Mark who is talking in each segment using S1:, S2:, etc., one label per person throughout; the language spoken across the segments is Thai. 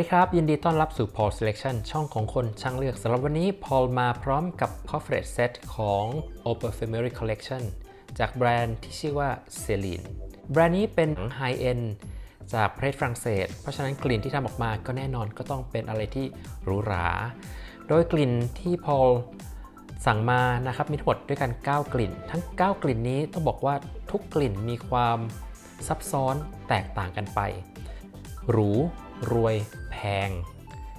S1: ดีครับ ยินดีต้อนรับสู่ Paul Selection ช่องของคนช่างเลือกสำหรับวันนี้ Paul มาพร้อมกับ Coverage Set ของ o p e r f u m e r y Collection จากแบรนด์ที่ชื่อว่า Celine แบรนด์นี้เป็น High End จากประเทศฝรั่งเศส เพราะฉะนั้นกลิ่นที่ทำออกมาก็แน่นอนก็ต้องเป็นอะไรที่หรูหรา โดยกลิ่นที่ Paul สั่งมานะครับมีทั้งหมดด้วยกัน 9 กลิ่น ทั้ง 9 กลิ่นนี้ต้องบอกว่าทุกกลิ่นมีความซับซ้อนแตกต่างกันไป หรู รวย แพง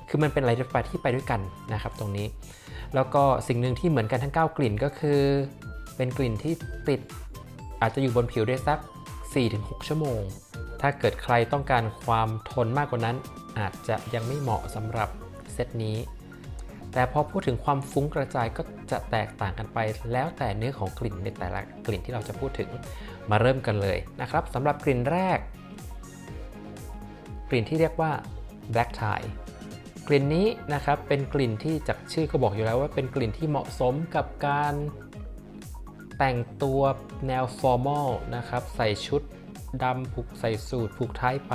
S1: คือมันเป็นอะไรที่ไปด้วยกันนะครับตรงนี้ แล้วก็สิ่งหนึ่งที่เหมือนกันทั้ง 9 กลิ่นก็คือ เป็นกลิ่นที่ติดอาจจะอยู่บนผิวได้สัก 4-6 ชั่วโมง ถ้าเกิดใครต้องการความทนมากกว่านั้น อาจจะยังไม่เหมาะสำหรับเซตนี้ แต่พอพูดถึงความฟุ้งกระจายก็จะแตกต่างกันไป แล้วแต่เนื้อของกลิ่นในแต่ละกลิ่นที่เราจะพูดถึงมาเริ่มกันเลยนะครับสำหรับกลิ่นแรก กลิ่นที่เรียกว่า black tie กลิ่นนี้นะครับเป็นกลิ่นที่จากชื่อก็บอกอยู่แล้วว่าเป็นกลิ่นที่เหมาะสมกับการแต่งตัวแนว formal นะครับใส่ชุดดำผูกใส่สูทผูกไทไป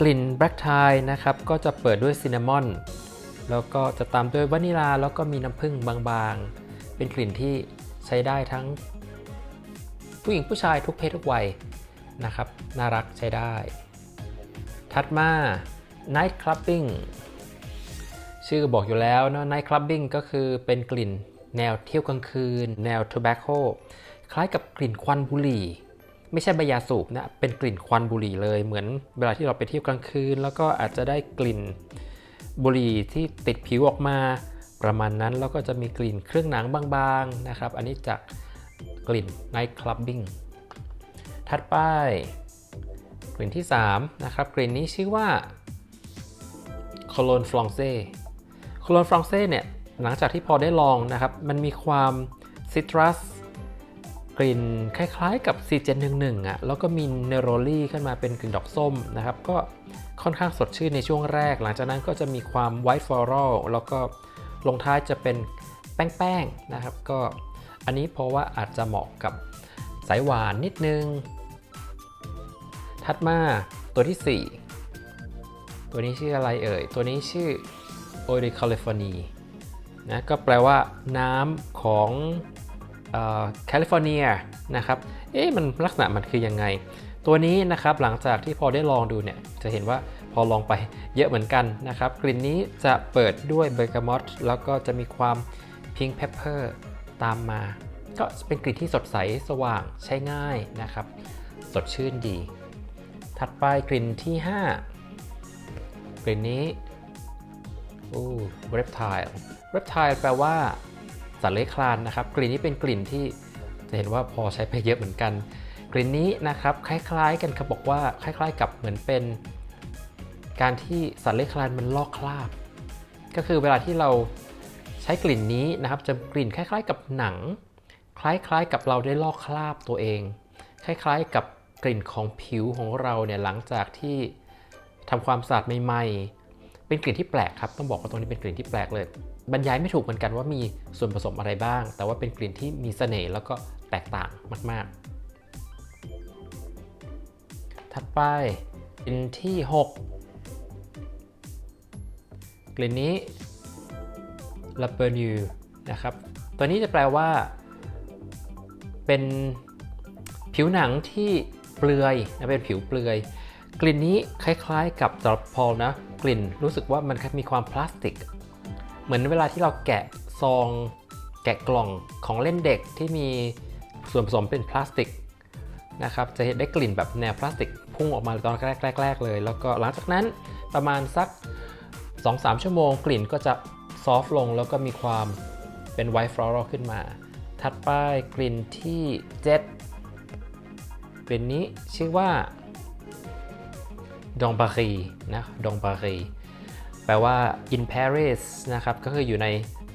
S1: กลิ่น black tie นะครับก็จะเปิดด้วยซินนามอนแล้วก็จะตามด้วยวานิลาแล้วก็มีน้ำผึ้งบางๆ เป็นกลิ่นที่ใช้ได้ทั้ง ผู้หญิงผู้ชายทุกเพศทุกวัยนะครับน่ารักใช้ได้ ถัดมา night clubbing ชื่อบอกอยู่แล้วเนาะ night clubbing ก็คือเป็นกลิ่นแนวเที่ยวกลางคืน แนว tobacco คล้ายกับกลิ่นควันบุหรี่ ไม่ใช่ใบยาสูบนะ เป็นกลิ่นควันบุหรี่เลย เหมือนเวลาที่เราไปเที่ยวกลางคืน แล้วก็อาจจะได้กลิ่นบุหรี่ที่ติดผิวออกมาประมาณนั้น แล้วก็จะมีกลิ่นเครื่องหนังบางๆนะครับ อันนี้จากกลิ่น Night Clubbing ถัดไป กลิ่นที่ 3 นะครับ กลิ่นนี้ชื่อว่า Cologne Francais Cologne Francais เนี่ย หลังจากที่พอได้ลองนะครับ มันมีความซิตรัสกลิ่นคล้ายๆกับ C711 อะ แล้วก็มีเนโรลี่ขึ้นมาเป็นกลิ่นดอกส้มนะครับ ก็ค่อนข้างสดชื่นในช่วงแรก หลังจากนั้นก็จะมีความไวท์ฟลอรัลแล้วก็ลงท้ายจะเป็นแป้งๆนะครับ ก็อันนี้เพราะว่าอาจจะเหมาะกับสายหวานนิดนึง ถัดมาตัวที่ 4 ตัวนี้ชื่ออะไรเอ่ย ตัวนี้ชื่อ o i de California นะก็แปลว่าน้ำของแคลิฟอร์เนียนะครับ เอ๊ะมันลักษณะมันคือยังไง ตัวนี้นะครับหลังจากที่พอได้ลองดูเนี่ย จะเห็นว่าพอลองไปเยอะเหมือนกันนะครับ กลิ่นนี้จะเปิดด้วยเบอร์กามอตแล้วก็จะมีความพิงค์เพปเปอร์ตามมา ก็เป็นกลิ่นที่สดใสสว่างใช้ง่ายนะครับ สดชื่นดี ถัดไปกลิ่นที่ 5 กลิ่นนี้อู้ reptile reptile แปลว่าสัตว์เลื้อยคลานนะครับ กลิ่นนี้เป็นกลิ่นที่จะเห็นว่าพอใช้ไปเยอะเหมือนกัน กลิ่นนี้นะครับคล้ายๆ กันครับบอกว่าคล้าย ๆ กับเหมือนเป็น การที่สัตว์เลื้อยคลานมันลอกคราบ ก็คือเวลาที่เราใช้กลิ่นนี้นะครับ จะกลิ่นคล้าย ๆ กับหนัง คล้ายๆ กับเราได้ลอกคราบตัวเอง คล้ายๆ กับ กลิ่นของผิวของเราเนี่ยหลังจากที่ทำความสะอาดใหม่ๆ เป็นกลิ่นที่แปลกครับ ต้องบอกว่าตรงนี้เป็นกลิ่นที่แปลกเลย บรรยายไม่ถูกเหมือนกันว่ามีส่วนผสมอะไรบ้าง แต่ว่าเป็นกลิ่นที่มีเสน่ห์แล้วก็แตกต่างมาก ๆ ถัดไปกลิ่นที่ 6 กลิ่นนี้ La p e r n u นะครับ ตัวนี้จะแปลว่า เป็นผิวหนังที่ เปลือยนะเป็นผิวเปลือย กลิ่นนี้คล้ายๆกับสำหรับพอลนะ กลิ่นรู้สึกว่ามันมีความพลาสติก เหมือนเวลาที่เราแกะซองแกะกล่องของเล่นเด็กที่มีส่วนผสมเป็นพลาสติกนะครับจะเห็นได้กลิ่นแบบแนวพลาสติกพุ่งออกมาตอนแรกๆเลย แล้วก็หลังจากนั้นประมาณสัก 2-3 ชั่วโมง กลิ่นก็จะซอฟลงแล้วก็มีความเป็นไวท์ฟลอรัลขึ้นมา ถัดไปกลิ่นที่ 7 กลิ่นนี้ชื่อว่าดองบารีนะดองบารีแปลว่า in Paris นะครับ ก็คืออยู่ใน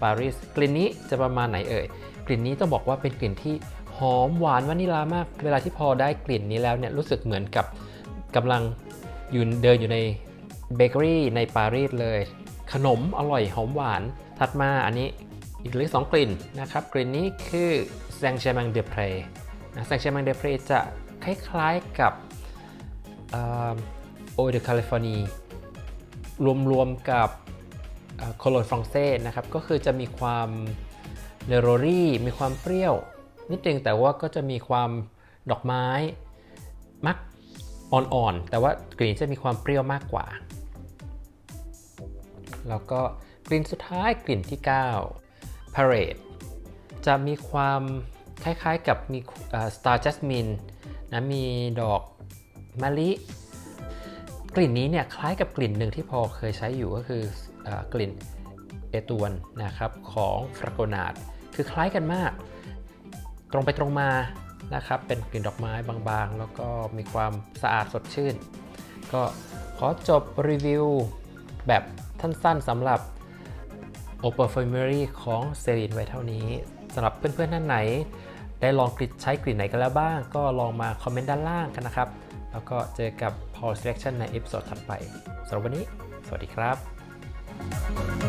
S1: ปารีสกลิ่นนี้จะประมาณไหนเอ่ย กลิ่นนี้ต้องบอกว่าเป็นกลิ่นที่หอมหวานวานิลามาก เวลาที่พอได้กลิ่นนี้แล้วเนี่ยรู้สึกเหมือนกับกำลังยู่เดินอยู่ในเบเกอรี่ในปารีสเลย ขนมอร่อยหอมหวานถัดมาอันนี้อีกหรือสองกลิ่นนะครับ กลิ่นนี้คือ Saint Germain des Prés นะ Saint Germain des Prés จะ คล้ายๆกับโอ o de Californie รวมๆกับโคโลนฟรองเซ่นะครับ ก็คือจะมีความเนโรรี่ มีความเปรี้ยว นิดนึงแต่ว่าก็จะมีความดอกไม้มักอ่อนๆ แต่ว่ากลิ่นจะมีความเปรี้ยวมากกว่า แล้วก็กลิ่นสุดท้ายกลิ่นที่ 9 Parade จะมีความคล้ายๆกับมี Star Jasmine นะมีดอกมะลิ กลิ่นนี้เนี่ยคล้ายกับกลิ่นหนึ่งที่พอเคยใช้อยู่ก็คืออกลิ่นเอตวนนะครับของฟรากนาดคือคล้ายกันมาก ตรงไปตรงมานะครับเป็นกลิ่นดอกไม้บางๆ แล้วก็มีความสะอาดสดชื่น ก็ขอจบรีวิวแบบสั้นๆสำหรับ o p e r f u m e r y ของเซรีนไว้เท่านี้สำหรับเพื่อนๆท่านไหน ได้ลองกลิ่นใช้กลิ่นไหนกันแล้วบ้าง ก็ลองมาคอมเมนต์ด้านล่างกันนะครับ แล้วก็เจอกับ Paul Selection ในเอพิโซดถัดไปสำหรับวันนี้ สวัสดีครับ